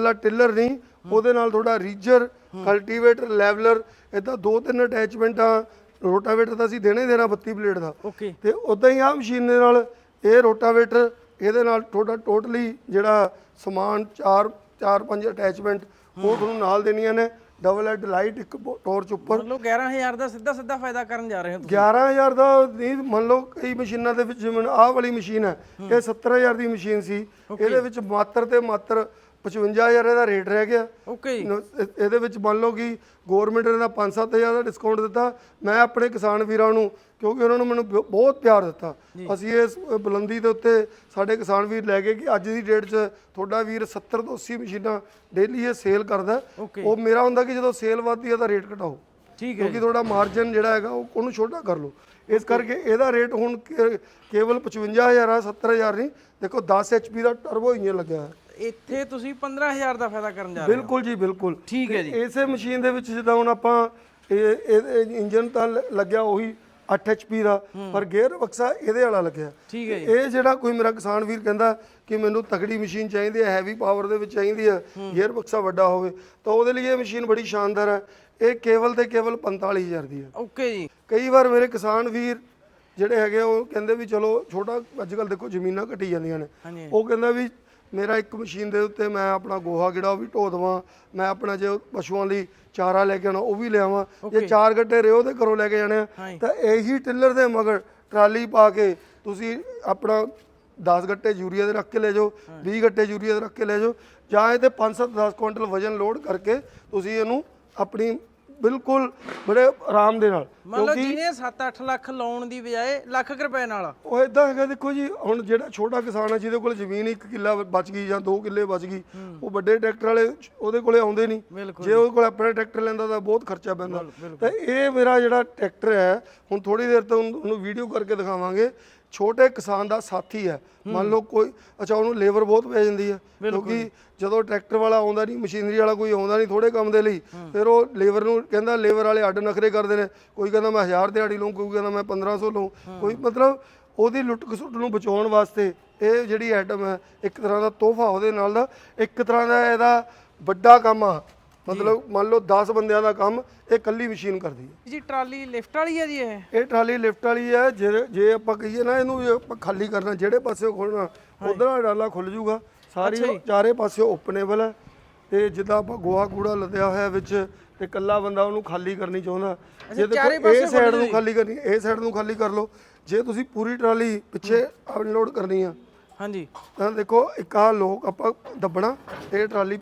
ਕੱਲਾ ਟਿਲਰ ਨਹੀਂ ਉਹਦੇ ਨਾਲ ਤੁਹਾਡਾ ਰੀਜਰ ਕਲਟੀਵੇਟਰ ਲੈਵਲਰ ਇਦਾਂ ਦੋ ਤਿੰਨ ਅਟੈਚਮੈਂਟਾਂ ਰੋਟਾਵੇਟਰ ਦਾ ਅਸੀਂ ਦੇਣੇ ਦੇਣਾ 32 ਬਲੇਡ ਦਾ। ਓਕੇ ਤੇ ਉਦਾਂ ਹੀ ਆ ਮਸ਼ੀਨ ਦੇ ਨਾਲ ਇਹ ਰੋਟਾਵੇਟਰ ਇਹਦੇ ਨਾਲ ਤੁਹਾਡਾ ਟੋਟਲੀ ਜਿਹੜਾ ਸਮਾਨ ਚਾਰ ਚਾਰ ਪੰਜ ਅਟੈਚਮੈਂਟ ਉਹ ਤੁਹਾਨੂੰ ਨਾਲ ਦੇਣੀਆਂ ਨੇ। ਡਬਲ ਹੈਡ ਲਾਈਟ ਇੱਕ ਟੋਰਚ ਉੱਪਰ। ਮਤਲਬ 11000 ਦਾ ਸਿੱਧਾ ਸਿੱਧਾ ਫਾਇਦਾ ਕਰਨ ਜਾ ਰਹੇ ਹੋ ਤੁਸੀਂ। 11000 ਦਾ ਨਹੀਂ ਮੰਨ ਲਓ ਕਈ ਮਸ਼ੀਨਾਂ ਦੇ ਵਿੱਚ ਜਿਵੇਂ ਆਹ ਵਾਲੀ ਮਸ਼ੀਨ ਹੈ ਇਹ 70000 ਦੀ ਮਸ਼ੀਨ ਸੀ। ਇਹਦੇ ਵਿੱਚ ਮਾਤਰ ਤੇ ਮਾਤਰ 55000 ਇਹਦਾ ਰੇਟ ਰਹਿ ਗਿਆ। ਓਕੇ ਜੀ ਇਹਦੇ ਵਿੱਚ ਮੰਨ ਲਓ ਕਿ ਗਵਰਨਮੈਂਟ ਨੇ 5-7000 ਦਾ ਡਿਸਕਾਊਂਟ ਦਿੱਤਾ। ਮੈਂ ਆਪਣੇ ਕਿਸਾਨ ਵੀਰਾਂ ਨੂੰ ਕਿਉਂਕਿ ਉਹਨਾਂ ਨੂੰ ਮੈਨੂੰ ਬਹੁਤ ਪਿਆਰ ਦਿੱਤਾ। ਅਸੀਂ ਇਸ ਬੁਲੰਦੀ ਦੇ ਉੱਤੇ ਸਾਡੇ ਕਿਸਾਨ ਵੀਰ ਲੈ ਕੇ ਕਿ ਅੱਜ ਦੀ ਡੇਟ 'ਚ ਤੁਹਾਡਾ ਵੀਰ 70 ਤੋਂ 80 ਮਸ਼ੀਨਾਂ ਡੇਲੀ ਇਹ ਸੇਲ ਕਰਦਾ. ਉਹ ਮੇਰਾ ਹੁੰਦਾ ਕਿ ਜਦੋਂ ਸੇਲ ਵੱਧਦੀ ਹੈ ਤਾਂ ਰੇਟ ਘਟਾਓ। ਠੀਕ ਹੈ ਕਿਉਂਕਿ ਤੁਹਾਡਾ ਮਾਰਜਨ ਜਿਹੜਾ ਹੈਗਾ ਉਹ ਉਹਨੂੰ ਛੋਟਾ ਕਰ ਲਓ। ਇਸ ਕਰਕੇ ਇਹਦਾ ਰੇਟ ਹੁਣ ਕੇਵਲ 55000 ਆ 70000 ਨਹੀਂ। ਦੇਖੋ 10 HP ਦਾ ਟਰਬੋ ਇੰਜਨ ਲੱਗਿਆ ਹੈ ਇੱਥੇ ਤੁਸੀਂ 15000 ਦਾ ਫਾਇਦਾ ਕਰਨ ਜਾ ਰਹੇ ਹੋ। ਬਿਲਕੁਲ ਜੀ ਬਿਲਕੁਲ। ਠੀਕ ਹੈ ਜੀ। ਇਸੇ ਮਸ਼ੀਨ ਦੇ ਵਿੱਚ ਜਿੱਦਾਂ ਹੁਣ ਆਪਾਂ ਇਹ ਇੰਜਨ ਤਾਂ ਲੱਗਿਆ ਉਹੀ 8 HP ਦਾ ਪਰ ਗੇਅਰ ਬਕਸਾ ਇਹਦੇ ਵਾਲਾ ਲੱਗਿਆ। ਠੀਕ ਹੈ ਜੀ। ਇਹ ਜਿਹੜਾ ਕੋਈ ਮੇਰਾ ਕਿਸਾਨ ਵੀਰ ਕਹਿੰਦਾ ਕਿ ਮੈਨੂੰ ਤਕੜੀ ਮਸ਼ੀਨ ਚਾਹੀਦੀ ਹੈ ਹੈਵੀ ਪਾਵਰ ਦੇ ਵਿੱਚ ਚਾਹੀਦੀ ਹੈ ਗੇਅਰ ਬਕਸਾ ਵੱਡਾ ਹੋਵੇ ਤਾਂ ਉਹਦੇ ਲਈ ਇਹ ਮਸ਼ੀਨ ਬੜੀ ਸ਼ਾਨਦਾਰ ਹੈ। ਇਹ ਕੇਵਲ ਤੇ ਕੇਵਲ 45000 ਦੀ ਹੈ। ਓਕੇ ਜੀ। ਕਈ ਵਾਰ ਮੇਰੇ ਕਿਸਾਨ ਵੀਰ ਜਿਹੜੇ ਹੈਗੇ ਉਹ ਕਹਿੰਦੇ ਵੀ ਚਲੋ ਛੋਟਾ ਅੱਜ ਕੱਲ ਦੇਖੋ ਜ਼ਮੀਨਾਂ ਘਟੀ ਜਾਂਦੀਆਂ ਨੇ। ਉਹ ਕਹਿੰਦਾ ਵੀ ਮੇਰਾ ਇੱਕ ਮਸ਼ੀਨ ਦੇ ਉੱਤੇ ਮੈਂ ਆਪਣਾ ਗੋਹਾ ਜਿਹੜਾ ਉਹ ਵੀ ਢੋ ਦੇਵਾਂ ਮੈਂ ਆਪਣਾ ਜੇ ਪਸ਼ੂਆਂ ਲਈ ਚਾਰਾ ਲੈ ਕੇ ਆਉਣਾ ਉਹ ਵੀ ਲਿਆਵਾਂ ਜੇ ਚਾਰ ਗੱਡੇ ਰਿਓ ਦੇ ਘਰੋਂ ਲੈ ਕੇ ਜਾਣੇ ਆ। ਤਾਂ ਇਹੀ ਟਿੱਲਰ ਦੇ ਮਗਰ ਟਰਾਲੀ ਪਾ ਕੇ ਤੁਸੀਂ ਆਪਣਾ 10 ਗੱਟੇ ਯੂਰੀਆ ਦੇ ਰੱਖ ਕੇ ਲੈ ਜਾਓ 20 ਗੱਟੇ ਯੂਰੀਆ ਦੇ ਰੱਖ ਕੇ ਲੈ ਜਾਓ। ਜਾਂ ਇਹ ਤੇ 5-7 10 ਕੁਇੰਟਲ ਵਜਨ ਲੋਡ ਕਰਕੇ ਤੁਸੀਂ ਇਹਨੂੰ ਆਪਣੀ ਬਿਲਕੁਲ ਬੜੇ ਆਰਾਮ ਦੇ ਨਾਲ। ਮੰਨ ਲਓ ਜਿਹਨੇ 7-8 ਲੱਖ ਲਾਉਣ ਦੀ ਬਜਾਏ ਲੱਖ ਕੁ ਰੁਪਏ ਨਾਲ। ਉਹ ਇਦਾਂ ਹੈਗਾ ਦੇਖੋ ਜੀ ਹੁਣ ਜਿਹੜਾ ਛੋਟਾ ਕਿਸਾਨ ਹੈ ਜਿਹਦੇ ਕੋਲ ਜ਼ਮੀਨ 1 ਕਿੱਲਾ ਬਚ ਗਈ ਜਾਂ 2 ਕਿੱਲੇ ਬਚ ਗਈ ਉਹ ਵੱਡੇ ਟਰੈਕਟਰ ਵਾਲੇ ਉਹਦੇ ਕੋਲੇ ਆਉਂਦੇ ਨਹੀਂ। ਜੇ ਉਹਦੇ ਕੋਲ ਆਪਣਾ ਟਰੈਕਟਰ ਲੈਂਦਾ ਤਾਂ ਬਹੁਤ ਖਰਚਾ ਪੈਂਦਾ। ਤਾਂ ਇਹ ਮੇਰਾ ਜਿਹੜਾ ਟਰੈਕਟਰ ਹੈ ਹੁਣ ਥੋੜੀ ਦੇਰ ਤੋਂ ਉਹਨੂੰ ਵੀਡੀਓ ਕਰਕੇ ਦਿਖਾਵਾਂਗੇ। ਛੋਟੇ ਕਿਸਾਨ ਦਾ ਸਾਥੀ ਹੈ। ਮੰਨ ਲਓ ਕੋਈ ਅੱਛਾ ਉਹਨੂੰ ਲੇਬਰ ਬਹੁਤ ਪੈ ਜਾਂਦੀ ਹੈ। ਕਿਉਂਕਿ ਜਦੋਂ ਟਰੈਕਟਰ ਵਾਲਾ ਆਉਂਦਾ ਨਹੀਂ ਮਸ਼ੀਨਰੀ ਵਾਲਾ ਕੋਈ ਆਉਂਦਾ ਨਹੀਂ ਥੋੜੇ ਕੰਮ ਦੇ ਲਈ ਫਿਰ ਉਹ ਲੇਬਰ ਨੂੰ ਕਹਿੰਦਾ ਲੇਬਰ ਵਾਲੇ ਅੱਡ ਨਖਰੇ ਕਰਦੇ ਨੇ। ਕੋਈ ਕਹਿੰਦਾ ਮੈਂ 1000 ਦਿਹਾੜੀ ਲਊਂ ਕੋਈ ਕਹਿੰਦਾ ਮੈਂ 1500 ਲਊਂ। ਕੋਈ ਮਤਲਬ ਉਹਦੀ ਲੁੱਟ ਖਸੁੱਟ ਨੂੰ ਬਚਾਉਣ ਵਾਸਤੇ ਇਹ ਜਿਹੜੀ ਆਈਟਮ ਹੈ ਇੱਕ ਤਰ੍ਹਾਂ ਦਾ ਤੋਹਫਾ ਉਹਦੇ ਨਾਲ ਦਾ ਇੱਕ ਤਰ੍ਹਾਂ ਦਾ ਇਹਦਾ ਵੱਡਾ ਕੰਮ ਆ। ਮਤਲਬ ਮੰਨ ਲਓ 10 ਬੰਦਿਆਂ ਦਾ ਕੰਮ ਇਹ ਕੱਲੀ ਮਸ਼ੀਨ ਕਰਦੀ ਹੈ। ਜੀ ਟਰਾਲੀ ਲਿਫਟ ਵਾਲੀ ਹੈ ਜੀ ਇਹ? ਇਹ ਟਰਾਲੀ ਲਿਫਟ ਵਾਲੀ ਹੈ ਜੇ ਜੇ ਆਪਾਂ ਕਹੀਏ ਨਾ ਇਹਨੂੰ ਜੇ ਆਪਾਂ ਖਾਲੀ ਕਰਨਾ ਜਿਹੜੇ ਪਾਸੇ ਖੋਲਣਾ ਉਧਰ ਡਾਲਾ ਖੁੱਲ ਜੂਗਾ। ਸਾਰੀ ਚਾਰੇ ਪਾਸੇ ਓਪਨੇਬਲ ਹੈ। ਤੇ ਜਿੱਦਾਂ ਆਪਾਂ ਗੋਹਾ ਕੂੜਾ ਲੱਦਿਆ ਹੋਇਆ ਵਿੱਚ ਤੇ ਕੱਲਾ ਬੰਦਾ ਉਹਨੂੰ ਖਾਲੀ ਕਰਨੀ ਚਾਹੁੰਦਾ। ਜੇ ਚਾਰੇ ਦੇਖੋ ਪਾਸੇ ਇਹ ਸਾਈਡ ਨੂੰ ਖਾਲੀ ਕਰਨੀ ਇਹ ਸਾਈਡ ਨੂੰ ਖਾਲੀ ਕਰ ਲਓ। ਜੇ ਤੁਸੀਂ ਪੂਰੀ ਟਰਾਲੀ ਪਿੱਛੇ ਅਨਲੋਡ ਕਰਨੀ ਆ ਹਾਂਜੀ। ਤਾਂ ਦੇਖੋ ਇੱਕ ਆਹ ਲੋਕ ਆਪਾਂ ਦੱਬਣਾ ਇਹ ਟਰਾਲੀ